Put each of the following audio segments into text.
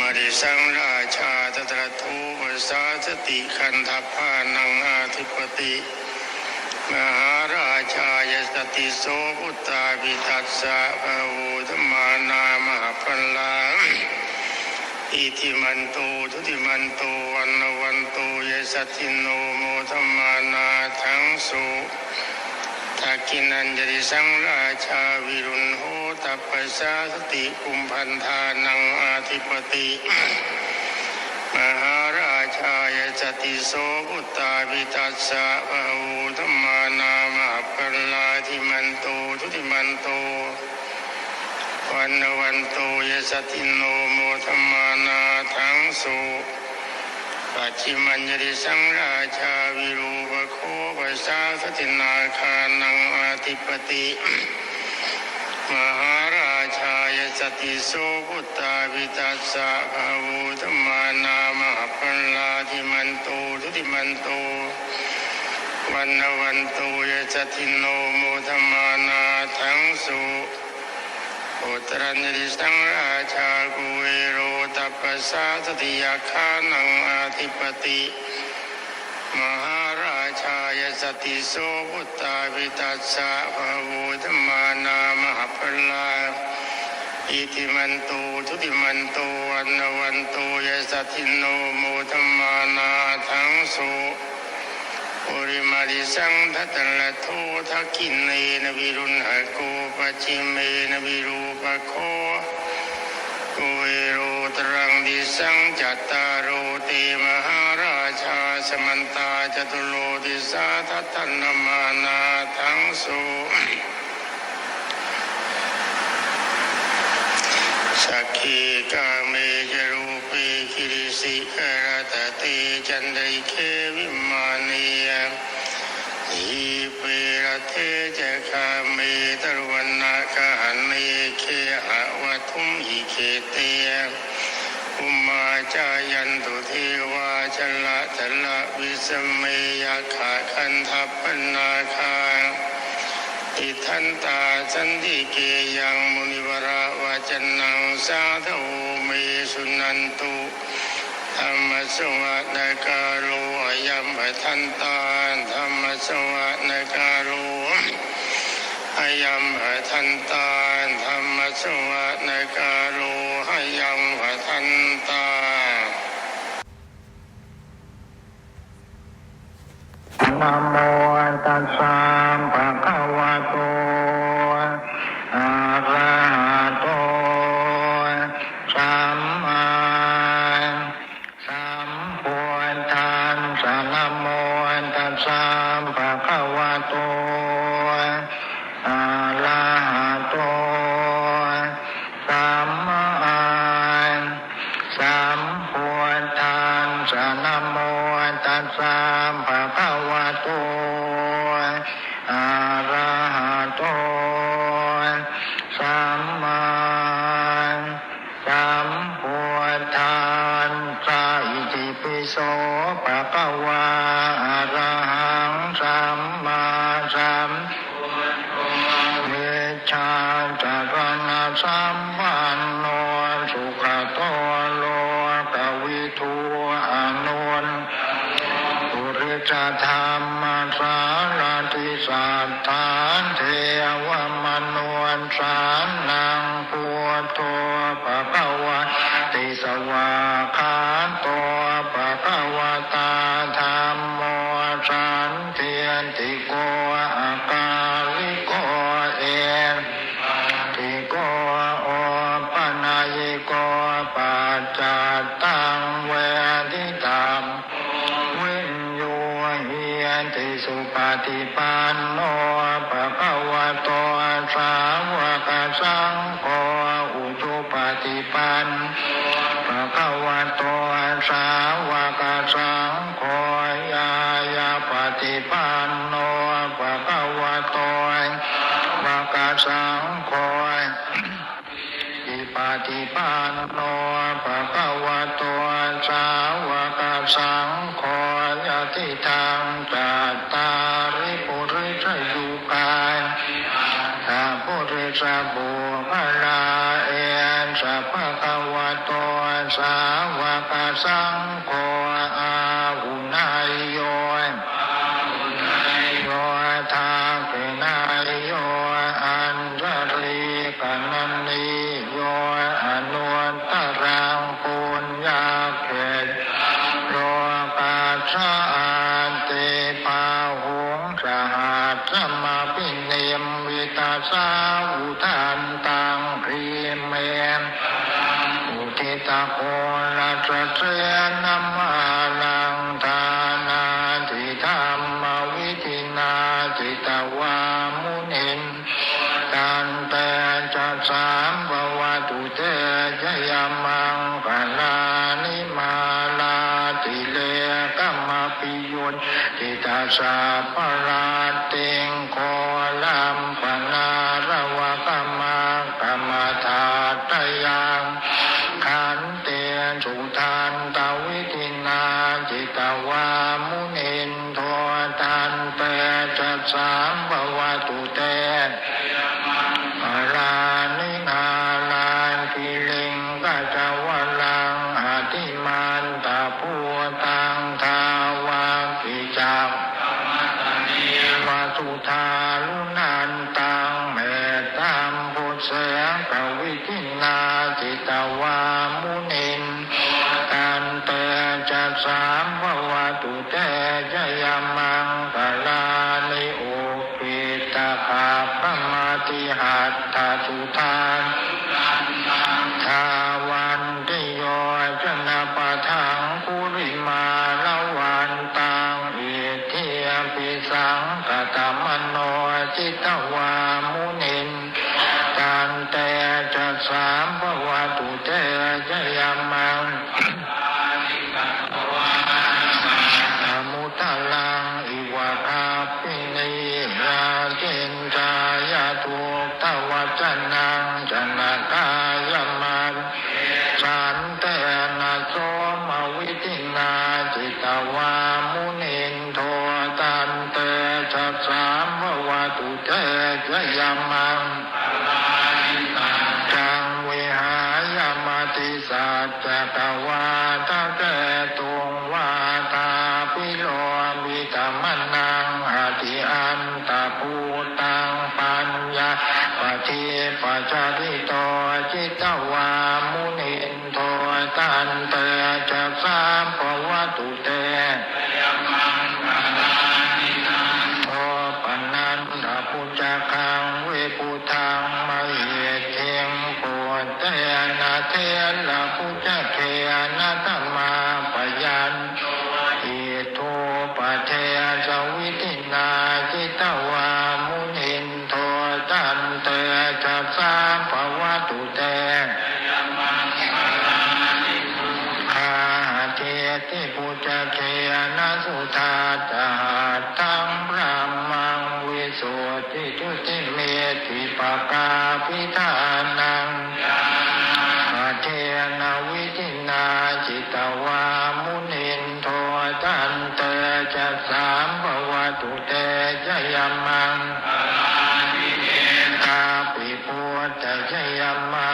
มาริสังราชาตตระทูปสาสติคันทัพานังอาธิปติ มหาราชายสติโสพุตตาปิตัสสะภะวูธมานามหาพัลลาอิทิมันตุทุติมันตุวันวันตุเยสตินโนโมธมานาทังสุ ทักกินันจริสังราชาวิรุณโหตัปปสาสติกุมพันธานังอาธิปติมหาราชายสติโสพุตตาปิตัสสะภะวูธมมานามหปัลลาธิมันโตทุติมันโตวันวันโตยสตินโนโมธมมานาทังสุ ปัจฉิมัญญริสังราชาวิรูปโคปสาสตินาคานังอาธิปติมหาราชายสติโสพุตตาปิตัสสะภาวูธมานามหปัลลาธิมันโตทุติมันโตวันวันโตยสติโนโมธมมานาทังสุ อุตรัญญิสังราชากุเวโรตัปปสาสติยาคานังอาธิปติ มหาราชายสติโสพุตตาปิตัสสะภะวูธมานามหปัลาอิติมันโตทุติมันโตวันนวันโตยสตินโนโมธมานาทังโส ปุริมาริสังทัตละโททักินเนนวิรุณหโกปจิเมนวิรูปโคกุเวโรตรังดิสังจัตตารโรติมหาราชาสมันตาจตุโลดิสาทัตตนมานาทังสุสักขีกาเมจรูปีคิริสิกรตติจันไดเควิมาน เทเจคาเมตรวันนาคาหันเนเคหะวัทุมหิเคเตอุมาจายันตุเทวาชละชละวิสเมยขาคันทัพปนาคาอิทันตาสันติเกยังมุนิวราวาจนังสาธโอเมสุนันตุธรรมสวะนการุอยัมปทันตาธรรมสวะนการุอา ยัมหะทันตาธรรมชวะนการุอายัมหะทันตานะโมตัสสะภะ จธรรมสารติสัตถานเท สาวกสังโฆยายาปฏิปันโนภะคะวะโตภะคะสังโฆอิปาติปันโนภะคะวะโตสาวกสังโฆยะติทางจัตตาริปุริสยุกายสัพพุริสบุคลาเอนสัพพะคะวะโต สาวกสังโฆอาหุนายโยโยทาเกนายโยอันจริกันันนีโยอนุตตรังปุญญาเขตโลกาชา ตรเตยนามาลังทานาทิธรรมวิธินาจิตวามุนินตันเตจัสสามภวตุเตจยมังกลานิมาลาติเลกัมมปิยุนทิตาสาปรา สามภวะตุเตอรานินาลานกิลิงกัจวลังอติมันตาภูตังทาวากิจักวาสุธาลุนันตังเมตตามพุทธงกวิทินาจิตวามุนินกันเตจัสสาม จิตวามุนินตันเตจัสสามภวตุเตจยมังอมุตลังอิวะคาปินิราเจนจายาทุกตวัจนัง มนังอติอันตะภูตังปัญญาปฏิปัจจริโตจิตวามุนินโทตันเตจัสสามปวัตุเตโอปนันทพุจคังเวปุทังมะเหเทงปวดเตนะ สุธาตาตังพระมังวิสุทธิทุติเมติปกาพิธานังคาเทนะวิจินาจิตวามุนินโทตันเตจัสามภวตุเตจยมังตาปิปุตตะชยมัง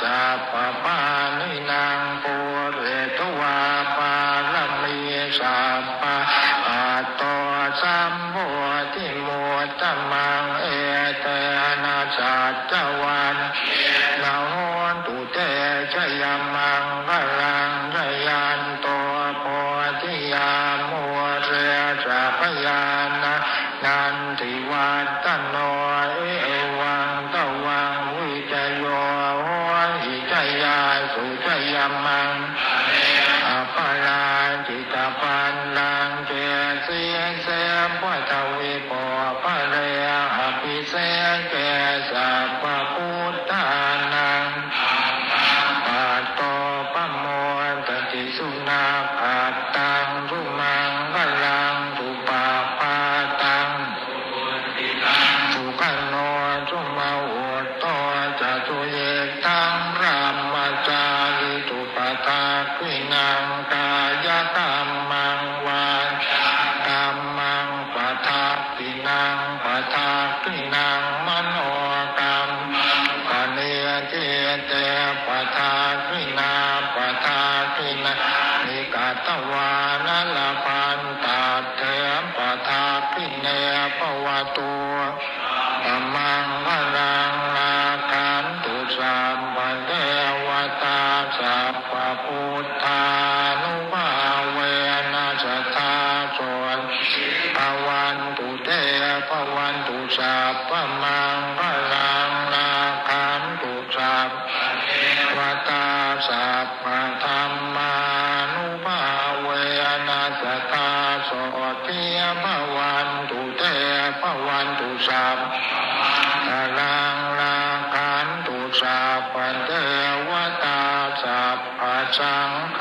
สัพพปานินางปุเรตวาปารมีสัพพะตโตสัมโพธิมุตตมังเอเตนะสัจจวันนาโหนตุเตชยมังพลังชยันโตโพธิยามุเรสัพยานะนันทิวัน คั